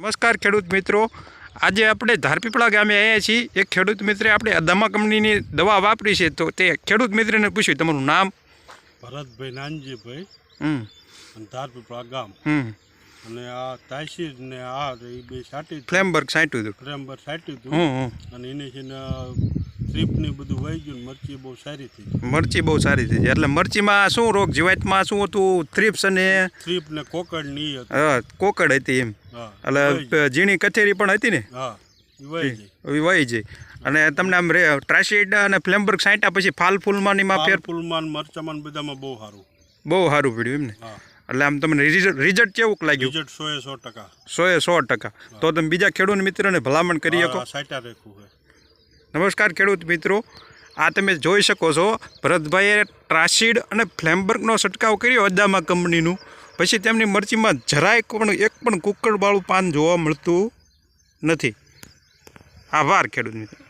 નમસ્કાર ખેડૂત મિત્રો. આજે આપણે ધારપીપળા ગામે આવ્યા છીએ. એક ખેડૂત મિત્રે આપણે અદામા કંપનીની દવા વાપરી છે તો તે ખેડૂત મિત્રને પૂછ્યું તમારું નામ? ભરતભાઈ નાનજીભાઈ. હમ. અને ધારપીપળા ગામ. હમ. અને આ તાસીર ને આ એ બે સાટી ફ્લેમબર્ગ સાટ્યું હતું. ફ્લેમબર્ગ સાટ્યું હતું. અને એને છે ટ્રીપની બધું વહી ગયું મરચી બહુ સારી થઈ મરચી બહુ સારી થઈ એટલે મરચીમાં શું રોગ? જીવાતમાં શું હતું? થ્રીપ્સ અને ટ્રીપ ને કોકડની કોકડ હતી એમ. એટલે. ઝીણી કથેરી પણ હતી ને? હા વહી જઈ જાય અને તમને આમ રે ટ્રાસિડ અને ફ્લેમબર્ગ સાંટા પછી ફાલ ફૂલમાં એમાં ફેર ફૂલમાં મરચામાં બધામાં બહુ સારું. બહુ સારું પડ્યું એમ ને? એટલે આમ તમને રિઝલ્ટ કેવું લાગ્યું? રિઝલ્ટ સો એ સો ટકા. સો એ સો ટકા. તો તમે બીજા ખેડૂત મિત્રોને ભલામણ કરી શકો. સાટા રેખું છે નમસ્કાર ખેડૂત મિત્રો. આ તમે જોઈ શકો છો, ભરતભાઈએ ટ્રાસીડ અને ફ્લેમબર્ગનો છંટકાવ કર્યો અદામા કંપનીનું. પછી તેમની મરચીમાં જરાય પણ એક પણ કુકડવાળું પાન જોવા મળતું નથી. આભાર ખેડૂત મિત્રો.